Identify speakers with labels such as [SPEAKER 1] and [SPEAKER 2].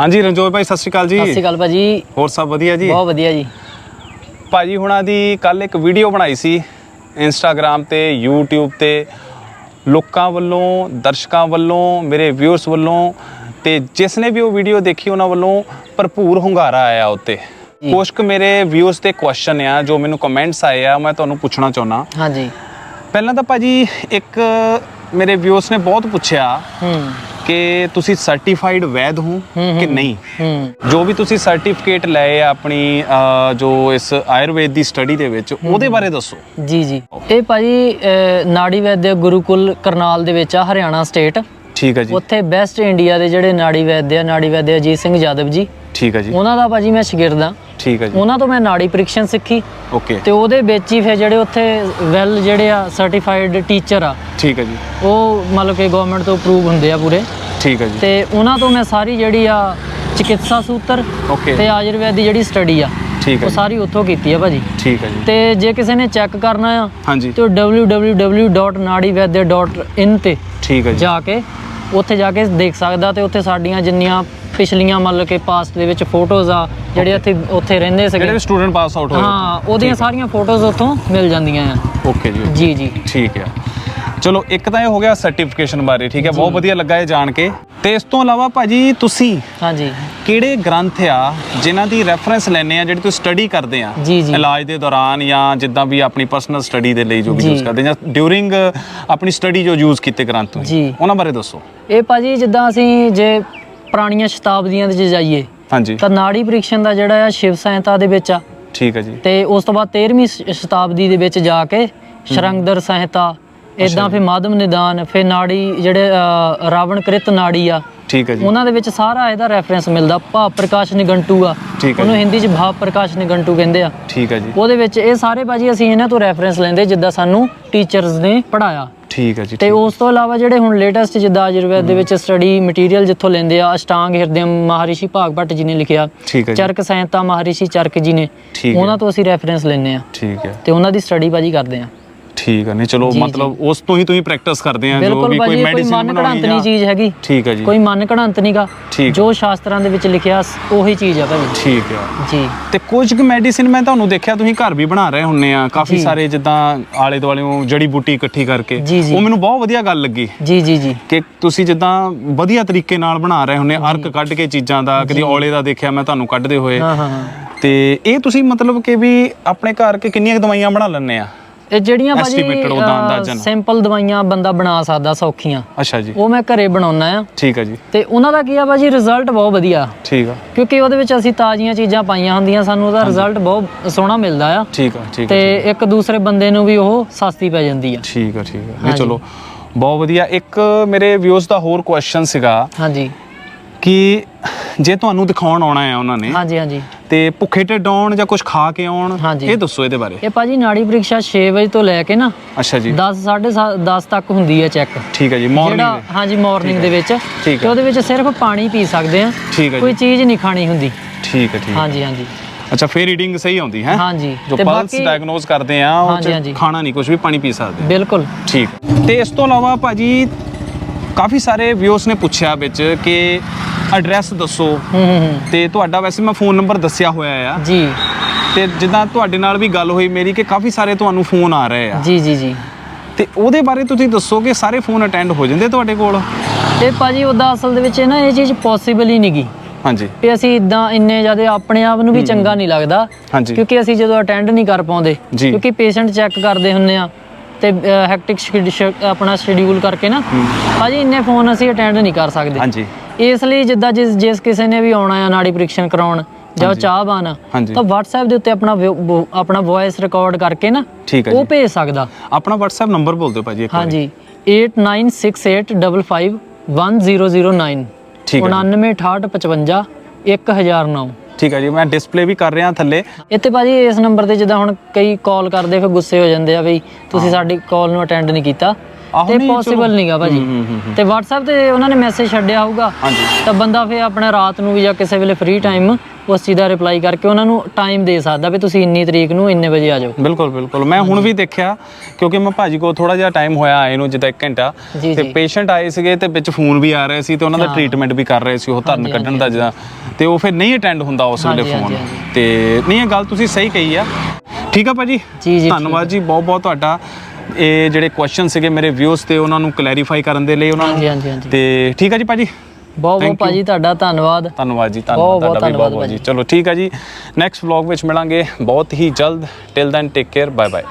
[SPEAKER 1] ਹਾਂਜੀ ਰਣਜੋਤ ਭਾਈ ਸਤਿ ਸ਼੍ਰੀ ਅਕਾਲ ਜੀ।
[SPEAKER 2] ਸਤਿ ਸ਼੍ਰੀ ਅਕਾਲ ਭਾਜੀ।
[SPEAKER 1] ਹੋਰ ਸਭ ਵਧੀਆ ਜੀ?
[SPEAKER 2] ਬਹੁਤ ਵਧੀਆ ਜੀ।
[SPEAKER 1] ਭਾਜੀ ਹੁਣਾਂ ਦੀ ਕੱਲ ਇੱਕ ਵੀਡੀਓ ਬਣਾਈ ਸੀ ਇੰਸਟਾਗ੍ਰam ਤੇ YouTube ਤੇ। ਲੋਕਾਂ ਵੱਲੋਂ ਦਰਸ਼ਕਾਂ ਵੱਲੋਂ ਮੇਰੇ ਵਿਊਅਰਸ ਵੱਲੋਂ ਤੇ ਜਿਸ ਨੇ ਵੀ ਉਹ ਵੀਡੀਓ ਦੇਖੀ ਉਹਨਾਂ ਵੱਲੋਂ ਭਰਪੂਰ ਹੁੰਗਾਰਾ ਆਇਆ ਉੱਤੇ। ਕੁਝ ਕੁ ਮੇਰੇ ਵਿਊਅਰਸ ਤੇ ਕੁਐਸਚਨ ਆ ਜੋ ਮੈਨੂੰ ਕਮੈਂਟਸ ਆਏ ਆ ਮੈਂ ਤੁਹਾਨੂੰ ਪੁੱਛਣਾ ਚਾਹੁੰਦਾ।
[SPEAKER 2] ਹਾਂਜੀ।
[SPEAKER 1] ਪਹਿਲਾਂ ਤਾਂ ਭਾਜੀ ਇੱਕ ਮੇਰੇ ਵਿਊਅਰਸ ਨੇ ਬਹੁਤ ਪੁੱਛਿਆ।
[SPEAKER 2] ਹੂੰ।
[SPEAKER 1] ਕਿ ਤੁਸੀਂ ਸਰਟੀਫਾਈਡ ਵੈਦ ਹੋ ਕਿ। ਨਹੀਂ? ਜੋ ਵੀ ਤੁਸੀਂ ਸਰਟੀਫਿਕੇਟ ਲਏ ਆ ਆਪਣੀ ਜੋ ਇਸ ਆਯੁਰਵੇਦ ਦੀ ਸਟੱਡੀ ਦੇ ਵਿੱਚ ਉਹਦੇ ਬਾਰੇ ਦੱਸੋ।
[SPEAKER 2] ਜੀ ਜੀ। ਇਹ ਭਾਜੀ ਨਾੜੀ ਵੈਦਿਆ ਗੁਰੂਕੁਲ ਕਰਨਾਲ ਦੇ ਵਿੱਚ ਆ ਹਰਿਆਣਾ ਸਟੇਟ
[SPEAKER 1] ਠੀਕ ਹੈ ਜੀ।
[SPEAKER 2] ਉੱਥੇ ਬੈਸਟ ਇੰਡੀਆ ਦੇ ਜਿਹੜੇ ਨਾੜੀ ਵੈਦਿਆ ਨਾੜੀ ਵੈਦਿਆ ਅਜੀਤ ਸਿੰਘ ਯਾਦਵ ਜੀ।
[SPEAKER 1] ਠੀਕ ਹੈ ਜੀ।
[SPEAKER 2] ਉਹਨਾਂ ਦਾ ਭਾਜੀ ਮੈਂ ਸ਼ਾਗਿਰਦ
[SPEAKER 1] ਠੀਕ ਹੈ ਜੀ।
[SPEAKER 2] ਉਹਨਾਂ ਤੋਂ ਮੈਂ ਨਾੜੀ ਪ੍ਰੀਖਣ ਸਿੱਖੀ।
[SPEAKER 1] ਓਕੇ।
[SPEAKER 2] ਤੇ ਉਹਦੇ ਵਿੱਚ ਹੀ ਫਿਰ ਜਿਹੜੇ ਉੱਥੇ ਵੈਲ ਜਿਹੜੇ ਆ ਸਰਟੀਫਾਈਡ ਟੀਚਰ ਆ
[SPEAKER 1] ਠੀਕ ਹੈ ਜੀ।
[SPEAKER 2] ਉਹ ਮਤਲਬ ਕਿ ਗਵਰਨਮੈਂਟ ਤੋਂ ਅਪਰੂਵ ਹੁੰਦੇ ਆ ਪੂਰੇ।
[SPEAKER 1] ਠੀਕ ਹੈ ਜੀ।
[SPEAKER 2] ਤੇ ਉਹਨਾਂ ਤੋਂ ਮੈਂ ਸਾਰੀ ਜਿਹੜੀ ਆ ਚਿਕਿਤਸਾ ਸੂਤਰ
[SPEAKER 1] ਓਕੇ
[SPEAKER 2] ਤੇ ਆਯੁਰਵੈਦ ਦੀ ਜਿਹੜੀ ਸਟੱਡੀ ਆ
[SPEAKER 1] ਠੀਕ ਹੈ
[SPEAKER 2] ਉਹ
[SPEAKER 1] ਜੀ,
[SPEAKER 2] ਸਾਰੀ ਉੱਥੋਂ ਕੀਤੀ ਆ ਭਾਜੀ।
[SPEAKER 1] ਠੀਕ ਹੈ ਜੀ।
[SPEAKER 2] ਤੇ ਜੇ ਕਿਸੇ ਨੇ ਚੈੱਕ ਕਰਨਾ ਆ
[SPEAKER 1] ਹਾਂਜੀ।
[SPEAKER 2] ਤੇ www.nadivaidya.in ਤੇ
[SPEAKER 1] ਠੀਕ ਹੈ ਜੀ।
[SPEAKER 2] ਜਾ ਕੇ ਉੱਥੇ ਜਾ ਕੇ ਦੇਖ ਸਕਦਾ ਤੇ ਉੱਥੇ ਸਾਡੀਆਂ ਜਿੰਨੀਆਂ ਪਿਛਲੀਆਂ ਮਤਲਬ ਕਿ ਪਾਸਟ ਦੇ ਵਿੱਚ ਫੋਟੋਜ਼ ਆ ਜਿਹੜੇ ਇੱਥੇ ਉੱਥੇ ਰਹਿੰਦੇ
[SPEAKER 1] ਜਿਹੜੇ
[SPEAKER 2] ਸੀਗੇ।
[SPEAKER 1] ਵੀ ਸਟੂਡੈਂਟ ਪਾਸ ਆਊਟ ਹੋਏ।
[SPEAKER 2] ਹਾਂ ਉਹਦੀਆਂ ਸਾਰੀਆਂ ਫੋਟੋਜ਼ ਉੱਥੋਂ ਮਿਲ ਜਾਂਦੀਆਂ ਆ।
[SPEAKER 1] ਓਕੇ ਜੀ
[SPEAKER 2] ਜੀ ਜੀ।
[SPEAKER 1] ਠੀਕ ਹੈ। ਚਲੋ ਇੱਕ ਤਾਂ ਇਹ ਹੋ ਗਿਆ ਸਰਟੀਫਿਕੇਸ਼ਨ ਬਾਰੇ ਠੀਕ ਹੈ? ਬਹੁਤ ਵਧੀਆ ਲੱਗਾ ਇਹ ਜਾਣ ਕੇ। ਤੇ ਇਸ ਤੋਂ ਇਲਾਵਾ ਭਾਜੀ ਤੁਸੀਂ
[SPEAKER 2] ਹਾਂਜੀ।
[SPEAKER 1] ਕਿਹੜੇ ਗ੍ਰੰਥ ਆ ਜਿਨ੍ਹਾਂ ਦੀ ਰੈਫਰੈਂਸ ਲੈਣੇ ਆ ਜਿਹੜੀ ਤੁਸੀਂ ਸਟੱਡੀ ਕਰਦੇ ਆ?
[SPEAKER 2] ਜੀ, ਜੀ।
[SPEAKER 1] ਇਲਾਜ ਦੇ ਦੌਰਾਨ ਜਾਂ ਜਿੱਦਾਂ ਵੀ ਆਪਣੀ ਪਰਸਨਲ ਸਟੱਡੀ ਦੇ ਲਈ ਜੋ ਵੀ
[SPEAKER 2] ਜੀ।
[SPEAKER 1] ਯੂਜ਼ ਕਰਦੇ ਜਾਂ ਡਿਊਰਿੰਗ ਆਪਣੀ ਸਟੱਡੀ ਜੋ ਯੂਜ਼ ਕੀਤੇ ਗ੍ਰੰਥ ਤੁਸੀਂ
[SPEAKER 2] ਜੀ।
[SPEAKER 1] ਉਹਨਾਂ ਬਾਰੇ ਦੱਸੋ।
[SPEAKER 2] ਇਹ ਭਾਜੀ ਜਿੱਦਾਂ ਅਸੀਂ ਜੇ ਪੁਰਾਣੀਆਂ ਸ਼ਤਾਬਦੀਆਂ ਦੇ ਜਾਈਏ
[SPEAKER 1] ਹਾਂਜੀ।
[SPEAKER 2] ਤਾਂ ਨਾੜੀ ਪ੍ਰੀਖਣ ਦਾ ਜਿਹੜਾ ਆ ਸ਼ਿਵ ਸੰਹਿਤਾ ਦੇ ਵਿੱਚ ਆ।
[SPEAKER 1] ਠੀਕ ਹੈ ਜੀ।
[SPEAKER 2] ਤੇ ਉਸ ਤੋਂ ਬਾਅਦ 13ਵੀਂ ਸ਼- ਸ਼ਤਾਬਦੀ ਦੇ ਵਿੱਚ ਜਾ ਕੇ ਸ਼ਰੰਗਦਰ ਸੰਹਿਤਾ ਇਦਾਂ ਫਿਰ ਮਾਧਵ ਨਿਦਾਨ ਫਿਰ ਨਾੜੀ ਜਿਹੜੇ ਰਾਵਣ ਕ੍ਰਿਤ ਨਾੜੀ ਆ
[SPEAKER 1] ਠੀਕ ਹੈ ਜੀ।
[SPEAKER 2] ਉਹਨਾਂ ਦੇ ਵਿੱਚ ਸਾਰਾ ਇਹਦਾ ਰੈਫਰੈਂਸ ਮਿਲਦਾ ਭਾਵ ਪ੍ਰਕਾਸ਼ ਨਿਗੰਟੂ ਆ। ਉਹਨੂੰ। ਹਿੰਦੀ 'ਚ ਭਾਵ ਪ੍ਰਕਾਸ਼ ਨਿਗੰਟੂ ਕਹਿੰਦੇ ਆ।
[SPEAKER 1] ਠੀਕ ਹੈ ਜੀ।
[SPEAKER 2] ਉਹਦੇ ਵਿੱਚ ਇਹ ਸਾਰੇ ਭਾਜੀ ਅਸੀਂ ਇਹਨਾਂ ਤੋਂ ਰੈਫਰੈਂਸ ਲੈਂਦੇ ਜਿੱਦਾਂ ਸਾਨੂੰ ਟੀਚਰਸ ਨੇ ਪੜਾਇਆ
[SPEAKER 1] ਠੀਕ ਹੈ ਜੀ
[SPEAKER 2] ਤੇ ਉਸ ਤੋਂ ਇਲਾਵਾ ਜਿਹੜੇ ਹੁਣ ਲੇਟੈਸਟ ਜਿੱਦਾਂ ਆਯੁਰਵੈਦ ਦੇ ਵਿੱਚ ਸਟੱਡੀ ਮਟੀਰੀਅਲ ਜਿੱਥੋਂ ਲੈਂਦੇ ਆ ਅਸ਼ਟਾਂਗ ਹਿਰਦਿਅਮ ਮਹਾਰਿਸ਼ੀ ਭਾਗ ਭੱਟ ਜੀ ਨੇ ਲਿਖਿਆ ਚਰਕ ਸੰਹਿਤਾ ਮਹਾਰਿਸ਼ੀ ਚਰਕ ਜੀ ਨੇ। ਉਹਨਾਂ ਤੋਂ ਅਸੀਂ ਰੈਫਰੈਂਸ ਲੈਂਦੇ ਆ।
[SPEAKER 1] ਠੀਕ ਹੈ।
[SPEAKER 2] ਤੇ ਉਹਨਾਂ ਦੀ ਸਟੱਡੀ ਭਾਜੀ ਕਰਦੇ ਆ।
[SPEAKER 1] ਠੀਕ ਹੈ ਨਹੀਂ ਚਲੋ
[SPEAKER 2] ਜੀ, ਜੀ।
[SPEAKER 1] ਮਤਲਬ ਉਸ ਤੋਂ ਹੀ ਤੁਸੀਂ ਪ੍ਰੈਕਟਿਸ ਕਰਦੇ ਆ ਜੋ
[SPEAKER 2] ਬਿਲਕੁਲ
[SPEAKER 1] ਵੀ ਕੋਈ
[SPEAKER 2] ਭਾਜੀ ਇਹ ਕੋਈ
[SPEAKER 1] ਮੈਡੀਸਿਨ
[SPEAKER 2] ਮਨ
[SPEAKER 1] ਬਣਾਉਣੀ
[SPEAKER 2] ਘੜੰਤ ਨਹੀਂ ਚੀਜ਼ ਹੈਗੀ।
[SPEAKER 1] ਠੀਕ ਹੈ ਜੀ।
[SPEAKER 2] ਕੋਈ ਮਨ ਘੜੰਤ ਨਹੀਂਗਾ
[SPEAKER 1] ਠੀਕ।
[SPEAKER 2] ਜੋ ਸ਼ਾਸਤਰਾਂ ਦੇ ਵਿੱਚ ਲਿਖਿਆ ਸ- ਉਹੀ ਚੀਜ਼ ਆ ਭਾਜੀ।
[SPEAKER 1] ਠੀਕ ਹੈ
[SPEAKER 2] ਜੀ।
[SPEAKER 1] ਤੇ ਕੁਝ ਕੁ ਮੈਡੀਸਿਨ ਮੈਂ ਤੁਹਾਨੂੰ ਦੇਖਿਆ ਤੁਸੀਂ ਘਰ ਵੀ ਬਣਾ ਰਹੇ ਹੁੰਨੇ ਆ ਕਾਫੀ
[SPEAKER 2] ਜੀ।
[SPEAKER 1] ਸਾਰੇ ਜਿੱਦਾਂ ਆਲੇ ਦੁਆਲੇ ਜੜੀ ਬੂਟੀ ਇਕੱਠੀ ਕਰਕੇ।
[SPEAKER 2] ਜੀ, ਜੀ।
[SPEAKER 1] ਉਹ ਮੈਨੂੰ ਬਹੁਤ ਵਧੀਆ ਗੱਲ ਲੱਗੀ।
[SPEAKER 2] ਜੀ ਜੀ ਜੀ।
[SPEAKER 1] ਕਿ ਤੁਸੀਂ ਜਿੱਦਾਂ ਵਧੀਆ ਤਰੀਕੇ ਨਾਲ ਬਣਾ ਰਹੇ ਹੁੰਨੇ ਅਰਕ ਕੱਢ ਕੇ ਚੀਜ਼ਾਂ ਦਾ ਕਦੀ ਔਲੇ ਦਾ ਦੇਖਿਆ ਮੈਂ ਤੁਹਾਨੂੰ ਕੱਢਦੇ ਹੋਏ।
[SPEAKER 2] ਹਾਂ ਹਾਂ ਹਾਂ।
[SPEAKER 1] ਤੇ ਇਹ ਤੁਸੀਂ ਮਤਲਬ ਕਿ ਵੀ ਆਪਣੇ ਘਰ ਕੇ ਕਿੰਨੀਆਂ ਕੁ ਦਵਾਈਆਂ ਬਣਾ ਲੈਂਦੇ ਆ?
[SPEAKER 2] ਇਹ ਜਿਹੜੀਆਂ
[SPEAKER 1] Estimated ਉਹਦਾ ਅੰਦਾਜ਼ਨ।
[SPEAKER 2] ਸਿੰਪਲ ਦਵਾਈਆਂ ਬੰਦਾ ਬਣਾ ਸਕਦਾ ਸੌਖੀਆਂ।
[SPEAKER 1] ਅੱਛਾ ਜੀ।
[SPEAKER 2] ਉਹ ਮੈਂ ਘਰੇ ਬਣਾਉਣਾ ਆ।
[SPEAKER 1] ਠੀਕ ਹੈ ਜੀ।
[SPEAKER 2] ਤੇ ਉਹਨਾਂ ਦਾ ਕੀ ਆ ਭਾਜੀ ਰਿਜ਼ਲਟ ਬਹੁਤ ਵਧੀਆ।
[SPEAKER 1] ਠੀਕ ਆ।
[SPEAKER 2] ਕਿਉਂਕਿ ਉਹਦੇ ਵਿੱਚ ਅਸੀਂ ਤਾਜ਼ੀਆਂ ਚੀਜ਼ਾਂ ਪਾਈਆਂ ਹੁੰਦੀਆਂ ਸਾਨੂੰ ਉਹਦਾ ਰਿਜ਼ਲਟ ਬਹੁਤ ਸੋਹਣਾ ਮਿਲਦਾ ਆ।
[SPEAKER 1] ਠੀਕ ਆ ਠੀਕ ਆ
[SPEAKER 2] ਤੇ ਇੱਕ ਦੂਸਰੇ ਬੰਦੇ ਨੂੰ ਵੀ ਉਹ ਸਸਤੀ ਪੈ ਜਾਂਦੀ ਆ।
[SPEAKER 1] ਠੀਕ ਆ ਠੀਕ ਆ। ਨਹੀਂ
[SPEAKER 2] ਹਾਂਜੀ।
[SPEAKER 1] ਚਲੋ ਬਹੁਤ ਵਧੀਆ। ਇੱਕ ਮੇਰੇ ਵਿਊਜ਼ ਦਾ ਹੋਰ ਕੁਐਸਚਨ ਸੀਗਾ
[SPEAKER 2] ਹਾਂਜੀ।
[SPEAKER 1] ਕਿ ਜੇ ਤੁਹਾਨੂੰ ਦਿਖਾਉਣ ਆਉਣਾ ਹੈ ਉਹਨਾਂ ਨੇ
[SPEAKER 2] ਹਾਂਜੀ ਹਾਂਜੀ।
[SPEAKER 1] ਤੇ ਭੁੱਖੇ ਢਿੱਡ ਆਉਣ ਜਾਂ ਕੁਝ ਖਾ ਕੇ ਆਉਣ
[SPEAKER 2] ਹਾਂਜੀ।
[SPEAKER 1] ਇਹ ਦੱਸੋ ਇਹਦੇ ਬਾਰੇ।
[SPEAKER 2] ਇਹ ਭਾਜੀ ਨਾੜੀ ਪ੍ਰੀਖਿਆ 6 ਵਜੇ ਤੋਂ ਲੈ ਕੇ ਨਾ
[SPEAKER 1] ਅੱਛਾ ਜੀ।
[SPEAKER 2] 10 10:30 ਤੱਕ ਹੁੰਦੀ ਹੈ ਚੈੱਕ
[SPEAKER 1] ਠੀਕ ਹੈ ਜੀ
[SPEAKER 2] ਜਿਹੜਾ
[SPEAKER 1] ਮਾਰਨਿੰਗ
[SPEAKER 2] ਹਾਂਜੀ ਮਾਰਨਿੰਗ ਦੇ ਵਿੱਚ।
[SPEAKER 1] ਠੀਕ
[SPEAKER 2] ਤੇ
[SPEAKER 1] ਹੈ।
[SPEAKER 2] ਉਹਦੇ ਵਿੱਚ ਸਿਰਫ ਪਾਣੀ ਪੀ ਸਕਦੇ ਆ
[SPEAKER 1] ਠੀਕ ਹੈ
[SPEAKER 2] ਕੋਈ
[SPEAKER 1] ਜੀ
[SPEAKER 2] ਚੀਜ਼ ਨਹੀਂ ਖਾਣੀ ਹੁੰਦੀ।
[SPEAKER 1] ਠੀਕ ਹੈ ਠੀਕ ਹੈ।
[SPEAKER 2] ਹਾਂਜੀ ਹਾਂਜੀ।
[SPEAKER 1] ਅੱਛਾ ਫੇਰ ਰੀਡਿੰਗ ਸਹੀ ਆਉਂਦੀ ਹੈ?
[SPEAKER 2] ਹਾਂਜੀ।
[SPEAKER 1] ਜੋ
[SPEAKER 2] ਤੇ
[SPEAKER 1] ਪਲਸ
[SPEAKER 2] ਬਾਕੀ
[SPEAKER 1] ਡਾਇਗਨੋਸ ਕਰਦੇ ਆ ਉਹ
[SPEAKER 2] ਹਾਂਜੀ,
[SPEAKER 1] ਚ
[SPEAKER 2] ਹਾਂਜੀ।
[SPEAKER 1] ਖਾਣਾ ਨਹੀਂ ਕੁਝ ਵੀ ਪਾਣੀ ਪੀ ਸਕਦੇ ਆ।
[SPEAKER 2] ਬਿਲਕੁਲ।
[SPEAKER 1] ਠੀਕ। ਤੇ ਇਸ ਤੋਂ ਇਲਾਵਾ ਭਾਜੀ ਕਾਫੀ ਸਾਰੇ ਵਿਊਸ ਨੇ ਪੁੱਛਿਆ ਵਿੱਚ ਕਿ ਐਡਰੈਸ ਦੱਸੋ।
[SPEAKER 2] ਹੂੰ ਹੂੰ ਹੂੰ।
[SPEAKER 1] ਤੇ ਤੁਹਾਡਾ ਵੈਸੇ ਮੈਂ ਫੋਨ ਨੰਬਰ ਦੱਸਿਆ ਹੋਇਆ ਆ।
[SPEAKER 2] ਜੀ।
[SPEAKER 1] ਤੇ ਜਿੱਦਾਂ ਤੁਹਾਡੇ ਨਾਲ ਵੀ ਗੱਲ ਹੋਈ ਮੇਰੀ ਕਿ ਕਾਫੀ ਸਾਰੇ ਤੁਹਾਨੂੰ ਫੋਨ ਆ ਰਹੇ ਆ।
[SPEAKER 2] ਜੀ ਜੀ ਜੀ।
[SPEAKER 1] ਤੇ ਉਹਦੇ ਬਾਰੇ ਤੁਸੀਂ ਦੱਸੋ ਕਿ ਸਾਰੇ ਫੋਨ ਅਟੈਂਡ ਹੋ ਜਾਂਦੇ ਤੁਹਾਡੇ ਕੋਲ?
[SPEAKER 2] ਤੇ ਭਾਜੀ ਉਹਦਾ ਅਸਲ ਦੇ ਵਿੱਚ ਨਾ ਇਹ ਚੀਜ਼ ਪੋਸੀਬਲ ਹੀ ਨਹੀਂਗੀ
[SPEAKER 1] ਹਾਂਜੀ।
[SPEAKER 2] ਵੀ ਅਸੀਂ ਇਦਾਂ ਇੰਨੇ ਜ਼ਿਆਦਾ ਆਪਣੇ ਆਪ ਨੂੰ ਵੀ ਚੰਗਾ ਨਹੀਂ ਲੱਗਦਾ। ਕਿਉਂਕਿ ਅਸੀਂ ਜਦੋਂ ਅਟੈਂਡ ਨਹੀਂ ਕਰ ਪਾਉਂਦੇ। ਕਿਉਂਕਿ ਪੇਸ਼ੈਂਟ ਚੈੱਕ ਕਰਦੇ ਹੁੰਨੇ ਆ। ਤੇ ਹੈਕਟਿਕ ਆਪਣਾ ਸ਼ਡਿਊਲ ਕਰਕੇ ਨਾ। ਭਾਜੀ ਇੰਨੇ ਫੋਨ ਅਸੀਂ ਅਟੈਂਡ ਨਹੀਂ ਕਰ ਸਕਦੇ।
[SPEAKER 1] ਹਾਂਜੀ।
[SPEAKER 2] ਇਸ ਲਈ ਜਿੱਦਾਂ ਜਿਸ ਜਿਸ ਕਿਸੇ ਨੇ ਵੀ ਆਉਣਾ ਆ ਨਾੜੀ ਪ੍ਰੀਖਣ ਕਰਾਉਣ ਜਾਂ। ਚਾਹਵਾਨ। ਤਾਂ WhatsApp ਦੇ ਉੱਤੇ ਆਪਣਾ ਆਪਣਾ ਵੌਇਸ ਰਿਕਾਰਡ ਕਰਕੇ ਨਾ ਉਹ ਭੇਜ ਸਕਦਾ।
[SPEAKER 1] ਆਪਣਾ WhatsApp ਨੰਬਰ ਬੋਲ ਦਿਓ ਭਾਜੀ ਇੱਕ ਵਾਰੀ।
[SPEAKER 2] ਹਾਂਜੀ। 8968551009
[SPEAKER 1] ਠੀਕ ਹੈ ਜੀ।
[SPEAKER 2] 996855 1009
[SPEAKER 1] ਠੀਕ ਹੈ ਜੀ ਮੈਂ ਡਿਸਪਲੇ ਵੀ ਕਰ ਰਿਹਾ ਥੱਲੇ।
[SPEAKER 2] ਇੱਥੇ ਭਾਜੀ ਇਸ ਨੰਬਰ ਤੇ ਜਿੱਦਾਂ ਹੁਣ ਕਈ ਕਾਲ ਕਰਦੇ ਫਿਰ ਗੁੱਸੇ ਹੋ ਜਾਂਦੇ ਆ ਵੀ ਤੁਸੀਂ ਸਾਡੀ ਕਾਲ ਨੂੰ ਅਟੈਂਡ ਨਹੀਂ ਕੀਤਾ। ਤੇ। ਪੋਸੀਬਲ ਨਹੀਂਗਾ ਭਾਜੀ। ਤੇ WhatsApp ਤੇ ਉਹਨਾਂ ਨੇ ਮੈਸੇਜ ਛੱਡਿਆ ਹੋਊਗਾ। ਤਾਂ ਬੰਦਾ ਫਿਰ ਆਪਣੇ ਰਾਤ ਨੂੰ ਵੀ ਜਾਂ ਕਿਸੇ ਵੇਲੇ ਫ੍ਰੀ ਟਾਈਮ ਉਸ ਚੀਜ਼ ਦਾ ਰਿਪਲਾਈ ਕਰਕੇ ਉਹਨਾਂ ਨੂੰ ਟਾਈਮ ਦੇ ਸਕਦਾ ਵੀ ਤੁਸੀਂ ਇੰਨੀ ਤਰੀਕ ਨੂੰ ਇੰਨੇ ਵਜੇ ਆ ਜਾਓ।
[SPEAKER 1] ਬਿਲਕੁਲ ਬਿਲਕੁਲ। ਮੈਂ ਹੁਣ ਵੀ ਦੇਖਿਆ ਕਿਉਂਕਿ ਮੈਂ ਭਾਜੀ ਕੋ ਥੋੜਾ ਜਿਹਾ ਟਾਈਮ ਹੋਇਆ ਆਏ ਨੂੰ ਜਿੱਦਾਂ 1 ਘੰਟਾ। ਤੇ। ਪੇਸ਼ੈਂਟ ਆਏ ਸੀਗੇ ਤੇ ਵਿੱਚ ਫੋਨ ਵੀ ਆ ਰਹੇ ਸੀ ਤੇ ਉਹਨਾਂ ਦਾ। ਟ੍ਰੀਟਮੈਂਟ ਵੀ ਕਰ ਰਹੇ ਸੀ ਉਹ ਧਰਨ ਕੱਢਣ ਦਾ ਜਿੱਦਾਂ। ਤੇ ਉਹ ਫਿਰ ਨਹੀਂ ਅਟੈਂਡ ਹੁੰਦਾ ਉਸ ਵੇਲੇ ਫੋਨ ਤੇ ਨਹੀਂ ਇਹ ਗੱਲ ਤੁਸੀਂ ਸਹੀ ਕਹੀ ਆ। ਠੀਕ ਆ ਭਾਜੀ?
[SPEAKER 2] ਜੀ, ਜੀ,
[SPEAKER 1] ਧੰਨਵਾਦ ਜੀ ਬਹੁਤ ਬਹੁਤ ਤੁਹਾਡਾ। ਇਹ ਜਿਹੜੇ ਕੁਐਸਚਨ ਸੀਗੇ ਮੇਰੇ ਵਿਊਜ਼ ਤੇ ਉਹਨਾਂ ਨੂੰ ਕਲੈਰੀਫਾਈ ਕਰਨ ਦੇ ਲਈ ਉਹਨਾਂ
[SPEAKER 2] ਹਾਂਜੀ
[SPEAKER 1] ਨੂੰ।
[SPEAKER 2] ਹਾਂਜੀ ਹਾਂਜੀ
[SPEAKER 1] ਤੇ ਠੀਕ ਆ ਜੀ ਭਾਜੀ?
[SPEAKER 2] ਬਹੁਤ ਬਹੁਤ ਭਾਜੀ ਤੁਹਾਡਾ ਧੰਨਵਾਦ।
[SPEAKER 1] ਧੰਨਵਾਦ ਜੀ ਧੰਨਵਾਦ ਤੁਹਾਡਾ ਵੀ ਬਹੁਤ ਬਹੁਤ ਜੀ। ਚਲੋ ਠੀਕ ਆ ਜੀ ਨੈਕਸਟ ਵਲੌਗ ਵਿੱਚ ਮਿਲਾਂਗੇ। ਬਹੁਤ ਹੀ ਜਲਦ till then take care bye bye